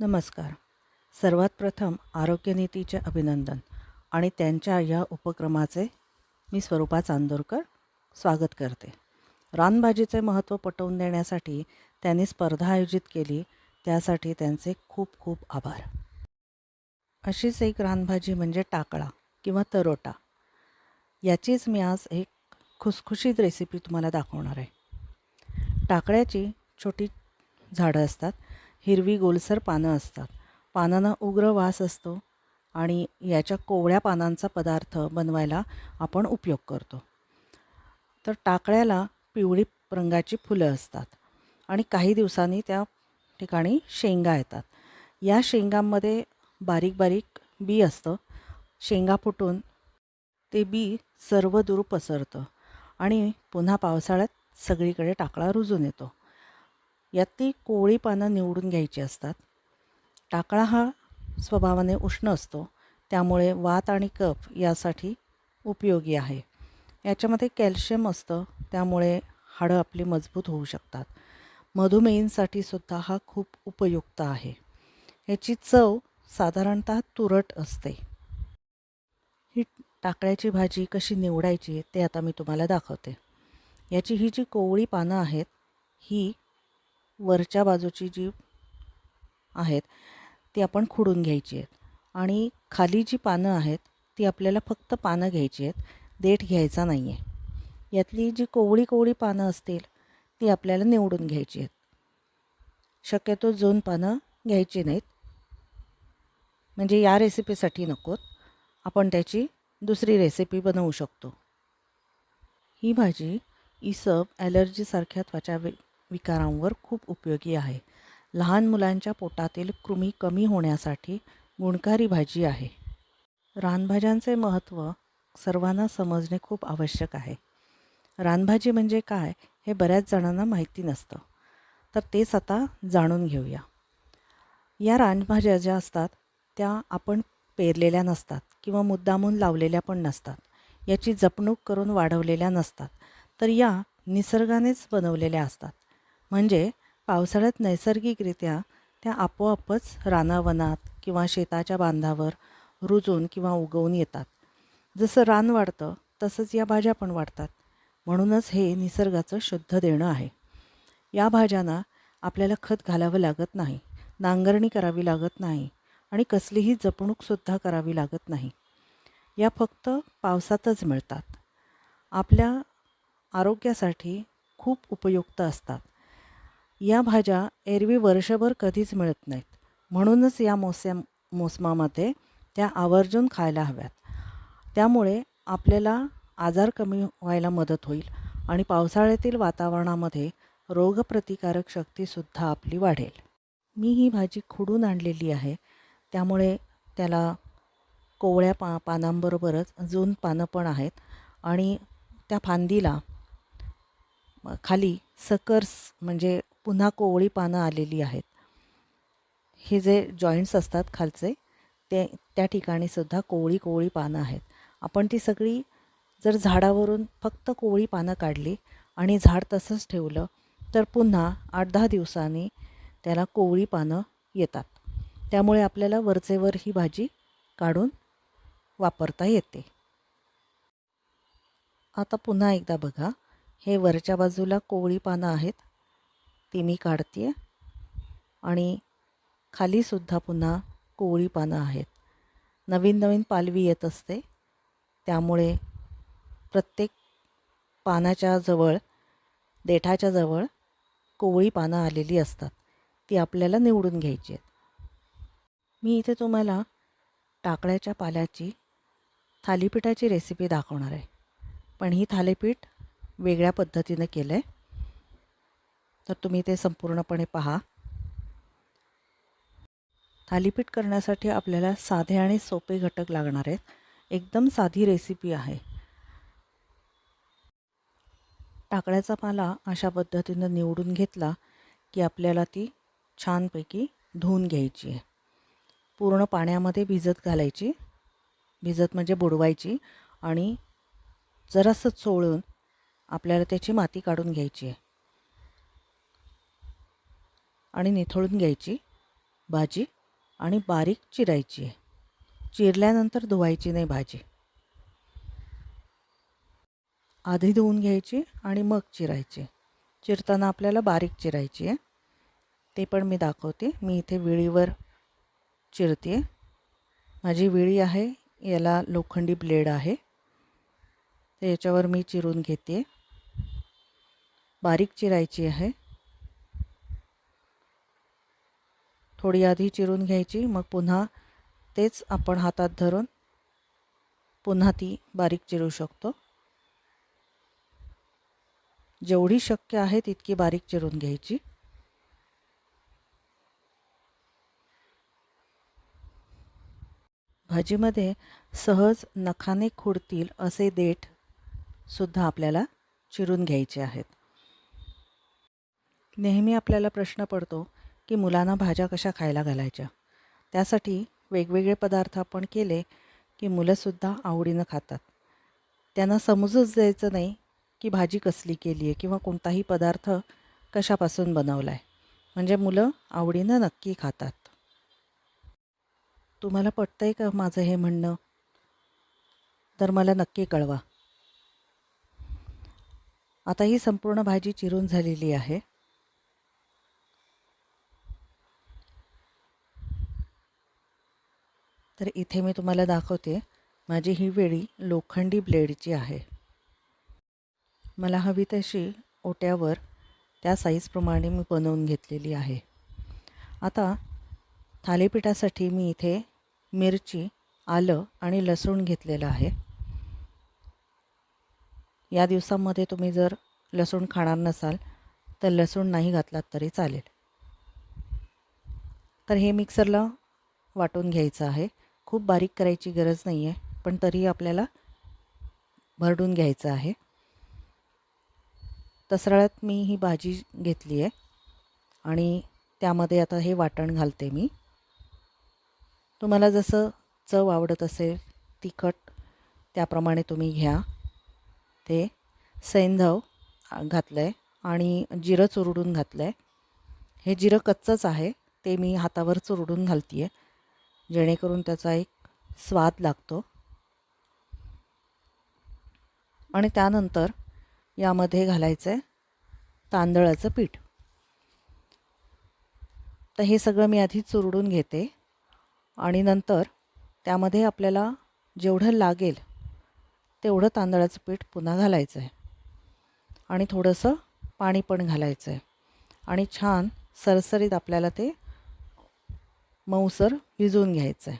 नमस्कार. सर्वात प्रथम आरोग्यनीतीचे अभिनंदन आणि त्यांच्या या उपक्रमाचे मी स्वरूपा चांदोरकर स्वागत करते. रानभाजीचे महत्त्व पटवून देण्यासाठी त्यांनी स्पर्धा आयोजित केली त्यासाठी त्यांचे खूप खूप आभार. अशीच एक रानभाजी म्हणजे टाकळा किंवा तरोटा. याचीच मी आज एक खुसखुशीत रेसिपी तुम्हाला दाखवणार आहे. टाकळ्याची छोटी झाडं असतात हिरवी गोलसर पानं असतात. पानांना उग्र वास असतो आणि याच्या कोवळ्या पानांचा पदार्थ बनवायला आपण उपयोग करतो. तर टाकळ्याला पिवळी रंगाची फुलं असतात आणि काही दिवसांनी त्या ठिकाणी शेंगा येतात. या शेंगांमध्ये बारीक बारीक बी असतं. शेंगा फुटून ते बी सर्व दूर पसरतं आणि पुन्हा पावसाळ्यात सगळीकडे टाकळा रुजून येतो. यातली कोवळी पानं निवडून घ्यायची असतात. टाकळा हा स्वभावाने उष्ण असतो. त्यामुळे वात आणि कफ यासाठी उपयोगी आहे. याच्यामध्ये कॅल्शियम असतं. त्यामुळे हाडं आपली मजबूत होऊ शकतात. मधुमेहींसाठी सुद्धा हा खूप उपयुक्त आहे. याची चव साधारणतः तुरट असते. ही टाकळ्याची भाजी कशी निवडायची ते आता मी तुम्हाला दाखवते. याची ही जी कोवळी पानं आहेत ही वरच्या बाजूची जी आहेत ती आपण खुडून घ्यायची आहेत. आणि खाली जी पानं आहेत ती आपल्याला फक्त पानं घ्यायची आहेत. देठ घ्यायचा नाही आहे यातली जी कोवळी कोवळी पानं असतील ती आपल्याला निवडून घ्यायची आहेत. शक्यतो जोन पानं घ्यायची नाहीत. म्हणजे या रेसिपीसाठी नकोत. आपण त्याची दुसरी रेसिपी बनवू शकतो. ही भाजी इसब ॲलर्जीसारख्या त्वचा विकारांवर खूप उपयोगी आहे. लहान मुलांच्या पोटातील कृमी कमी होण्यासाठी गुणकारी भाजी आहे. रानभाज्यांचे महत्त्व सर्वांना समजणे खूप आवश्यक आहे. रानभाजी म्हणजे काय हे बऱ्याच जणांना माहिती नसतं. तर तेच आता जाणून घेऊया. या रानभाज्या ज्या असतात त्या आपण पेरलेल्या नसतात किंवा मुद्दामून लावलेल्या पण नसतात. याची जपणूक करून वाढवलेल्या नसतात. तर या निसर्गानेच बनवलेल्या असतात. म्हणजे पावसाळ्यात नैसर्गिकरित्या त्या आपोआपच रानावनात किंवा शेताच्या बांधावर रुजून किंवा उगवून येतात. जसं रान वाढतं तसंच या भाज्या पण वाढतात. म्हणूनच हे निसर्गाचं शुद्ध देणं आहे. या भाज्यांना आपल्याला खत घालावं लागत नाही नांगरणी करावी लागत नाही आणि कसलीही जपणूकसुद्धा करावी लागत नाही. या फक्त पावसातच मिळतात. आपल्या आरोग्यासाठी खूप उपयुक्त असतात. या भाज्या एरवी वर्षभर कधीच मिळत नाहीत. म्हणूनच या मोसम मोसमामध्ये त्या आवर्जून खायला हव्यात. त्यामुळे आपल्याला आजार कमी व्हायला मदत होईल आणि पावसाळ्यातील वातावरणामध्ये रोगप्रतिकारक शक्तीसुद्धा आपली वाढेल. मी ही भाजी खुडून आणलेली आहे. त्यामुळे त्याला कोवळ्या पा पानांबरोबरच जून पानं पण आहेत आणि त्या फांदीला खाली सकर्स म्हणजे पुन्हा कोवळी पानं आलेली आहेत. हे जे जॉईंट्स असतात खालचे ते त्या ठिकाणी सुद्धा कोवळी कोवळी पानं आहेत. आपण ती सगळी जर झाडावरून फक्त कोवळी पानं काढली आणि झाड तसंच ठेवलं तर पुन्हा आठ दहा दिवसांनी त्याला कोवळी पानं येतात. त्यामुळे आपल्याला वरचेवर ही भाजी काढून वापरता येते. आता पुन्हा एकदा बघा. हे वरच्या बाजूला कोवळी पानं आहेत. ती मी काढते आणि खालीसुद्धा पुन्हा कोवळी पानं आहेत. नवीन नवीन पालवी येत असते. त्यामुळे प्रत्येक पानाच्या जवळ देठाच्या जवळ कोवळी पानं आलेली असतात. ती आपल्याला निवडून घ्यायची आहेत. मी इथे तुम्हाला टाकळ्याच्या पाल्याची थालीपीठाची रेसिपी दाखवणार आहे. पण ही थालीपीठ वेगळ्या पद्धतीनं केलं आहे तर तुम्ही ते संपूर्णपणे पहा. थालीपीठ करण्यासाठी आपल्याला साधे आणि सोपे घटक लागणार आहेत. एकदम साधी रेसिपी आहे. टाकळ्याचा पाला अशा पद्धतीनं निवडून घेतला की आपल्याला ती छानपैकी धुवून घ्यायची आहे. पूर्ण पाण्यामध्ये भिजत घालायची. भिजत म्हणजे बुडवायची आणि जरासं चोळून आपल्याला त्याची माती काढून घ्यायची आहे. आणि निथळून घ्यायची भाजी आणि बारीक चिरायची आहे. चिरल्यानंतर धुवायची नाही भाजी. आधी धुवून घ्यायची आणि मग चिरायची. चिरताना आपल्याला बारीक चिरायची आहे. ते पण मी दाखवते. मी इथे विळीवर चिरते. माझी विळी आहे याला लोखंडी ब्लेड आहे. तर याच्यावर मी चिरून घेते. बारीक चिरायची आहे. थोडी आधी चिरून घ्यायची मग पुन्हा तेच आपण हातात धरून पुन्हा ती बारीक चिरू शकतो. जेवढी शक्य आहे तितकी बारीक चिरून घ्यायची. भाजीमध्ये सहज नखाने खुडतील असे देठ सुद्धा आपल्याला चिरून घ्यायचे आहेत. नेहमी आपल्याला प्रश्न पडतो की मुलांना भाज्या कशा खायला घालायच्या? त्यासाठी वेगवेगळे पदार्थ आपण केले की मुलंसुद्धा आवडीनं खातात. त्यांना समजूच द्यायचं नाही की भाजी कसली केली आहे किंवा कोणताही पदार्थ कशापासून बनवला आहे म्हणजे मुलं आवडीनं नक्की खातात. तुम्हाला पटतं आहे का माझं हे म्हणणं? तर मला नक्की कळवा. आता ही संपूर्ण भाजी चिरून झालेली आहे. तर इथे मी तुम्हाला दाखवते. माझी ही वेळी लोखंडी ब्लेडची आहे. मला हवी तशी ओट्यावर त्या साईजप्रमाणे मी बनवून घेतलेली आहे. आता थालीपीठासाठी मी इथे मिरची आलं आणि लसूण घेतलेलं आहे. या दिवसांमध्ये तुम्ही जर लसूण खाणार नसाल तर लसूण नाही घातलात तरी चालेल. तर हे मिक्सरला वाटून घ्यायचं आहे. खूप बारीक करायची गरज नाही आहे पण तरी आपल्याला भरडून घ्यायचं आहे. तसराळ्यात मी ही भाजी घेतली आहे आणि त्यामध्ये आता हे वाटण घालते मी. तुम्हाला जसं चव आवडत असेल तिखट त्याप्रमाणे तुम्ही घ्या. ते सैंधव घातलं आहे आणि जिरं चुरडून घातलं आहे हे जिरं कच्चंच आहे ते मी हातावर चुरडून घालते आहे जेणेकरून त्याचा एक स्वाद लागतो. आणि त्यानंतर यामध्ये घालायचं आहे तांदळाचं पीठ. तर हे सगळं मी आधी चुरडून घेते. आणि नंतर त्यामध्ये आपल्याला जेवढं लागेल तेवढं तांदळाचं पीठ पुन्हा घालायचं आहे आणि थोडंसं पाणी पण घालायचं आहे आणि छान सरसरीत आपल्याला ते मऊसर भिजवून घ्यायचं आहे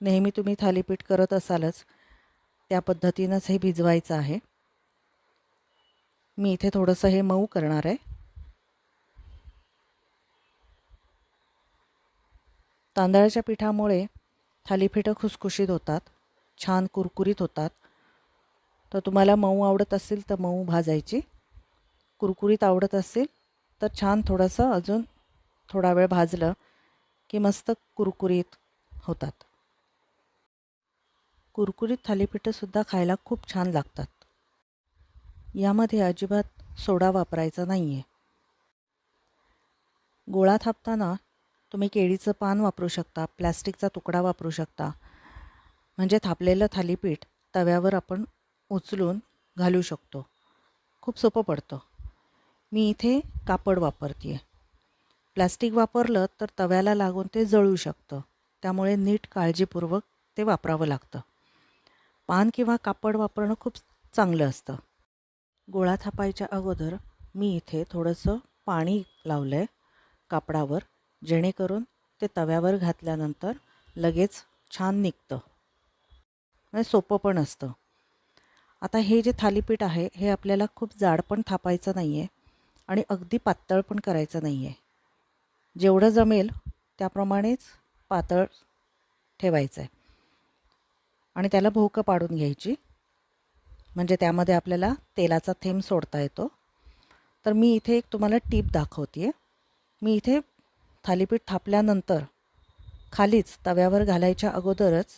नेहमी तुम्ही थालीपीठ करत असालच त्या पद्धतीनंच हे भिजवायचं आहे. मी इथे थोडंसं हे मऊ करणार आहे. तांदळाच्या पिठामुळे थालीपीठं खुसखुशीत होतात छान कुरकुरीत होतात. तर तुम्हाला मऊ आवडत असेल तर मऊ भाजायची. कुरकुरीत आवडत असेल तर छान थोडंसं अजून थोडा वेळ भाजलं की मस्त कुरकुरीत होतात. कुरकुरीत थालीपीठंसुद्धा खायला खूप छान लागतात. यामध्ये अजिबात सोडा वापरायचा नाही आहे गोळा थापताना तुम्ही केळीचं पान वापरू शकता प्लॅस्टिकचा तुकडा वापरू शकता. म्हणजे थापलेलं थालीपीठ तव्यावर आपण उचलून घालू शकतो. खूप सोपं पडतं. मी इथे कापड वापरते आहे प्लॅस्टिक वापरलं तर तव्याला लागून ते जळू शकतं. त्यामुळे नीट काळजीपूर्वक ते वापरावं लागतं. पान किंवा कापड वापरणं खूप चांगलं असतं. गोळा थापायच्या अगोदर मी इथे थोडंसं पाणी लावलं आहे कापडावर जेणेकरून ते तव्यावर घातल्यानंतर लगेच छान निघतं. म्हणजे सोपं पण असतं. आता हे जे थालीपीठ आहे हे आपल्याला खूप जाड पण थापायचं नाही आहे आणि अगदी पातळ पण करायचं नाही आहे जेवढं जमेल त्याप्रमाणेच पातळ ठेवायचं आहे आणि त्याला भोकं पाडून घ्यायची. म्हणजे त्यामध्ये आपल्याला तेलाचा थेंब सोडता येतो. तर मी इथे एक तुम्हाला टीप दाखवते आहे मी इथे थालीपीठ थापल्यानंतर खालीच तव्यावर घालायच्या अगोदरच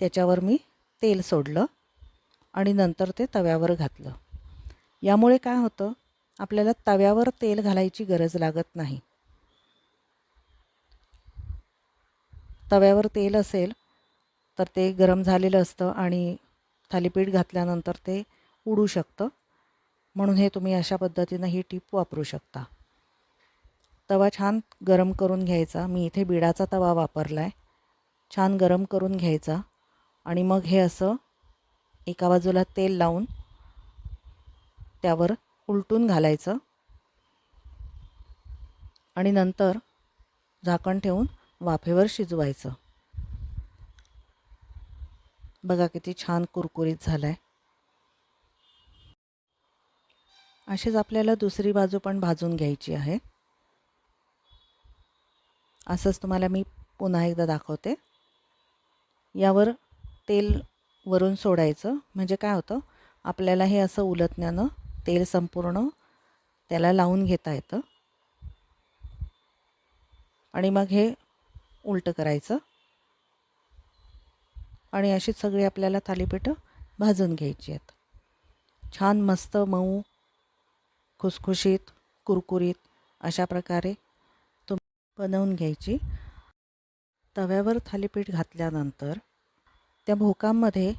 त्याच्यावर मी तेल सोडलं आणि नंतर ते तव्यावर घातलं. यामुळे काय होतं? आपल्याला तव्यावर तेल घालायची गरज लागत नाही. तव्यावर तेल असेल तर ते गरम झालेलं असतं आणि थालीपीठ घातल्यानंतर ते उडू शकतं. म्हणून हे तुम्ही अशा पद्धतीनं ही टीप वापरू शकता. तवा छान गरम करून घ्यायचा. मी इथे बिडाचा तवा वापरला आहे छान गरम करून घ्यायचा. आणि मग हे असं एका बाजूला तेल लावून त्यावर उलटून घालायचं. आणि नंतर झाकण ठेवून वाफेवर शिजवायचं. बघा किती छान कुरकुरीत झालं आहे अशीच आपल्याला दुसरी बाजू पण भाजून घ्यायची आहे. असंच तुम्हाला मी पुन्हा एकदा दाखवते. यावर तेल वरून सोडायचं. म्हणजे काय होतं? आपल्याला हे असं उलटण्यानं तेल संपूर्ण त्याला लावून घेता येतं. आणि मग हे उलटं करायचं. आणि अशीच सगळी आपल्याला थालीपीठं भाजून घ्यायची आहेत. छान मस्त मऊ खुसखुशीत कुरकुरीत अशा प्रकारे तुम बनवून घ्यायची. तव्यावर थालीपीठ घातल्यानंतर त्या भोकांमध्ये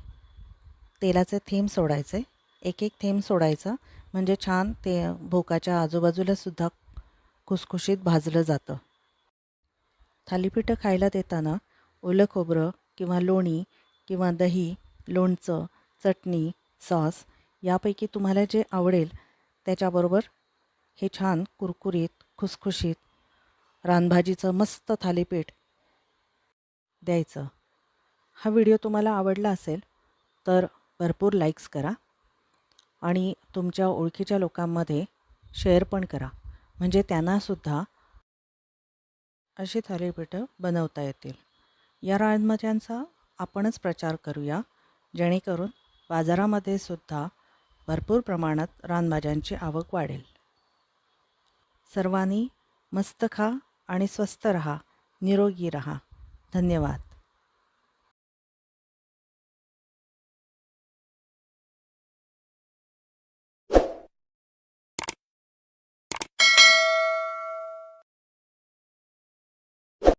तेलाचे थेंब सोडायचे. एक एक थेंब सोडायचा. म्हणजे छान ते भोकाच्या आजूबाजूलासुद्धा खुसखुशीत भाजलं जातं. थालीपीठं खायला देताना ओलं खोबरं किंवा लोणी किंवा दही लोणचं चटणी सॉस यापैकी तुम्हाला जे आवडेल त्याच्याबरोबर हे छान कुरकुरीत खुसखुशीत रानभाजीचं मस्त थालीपीठ द्यायचं. हा व्हिडिओ तुम्हाला आवडला असेल तर भरपूर लाईक्स करा. आणि तुमच्या ओळखीच्या लोकांमध्ये शेअर पण करा. म्हणजे त्यांनासुद्धा अशी थालीपीठं बनवता येतील. या रानभाज्यांचा आपणच प्रचार करूया जेणेकरून बाजारामध्ये सुद्धा भरपूर प्रमाणात रानभाज्यांची आवक वाढेल. सर्वांनी मस्त खा आणि स्वस्त रहा निरोगी रहा. धन्यवाद.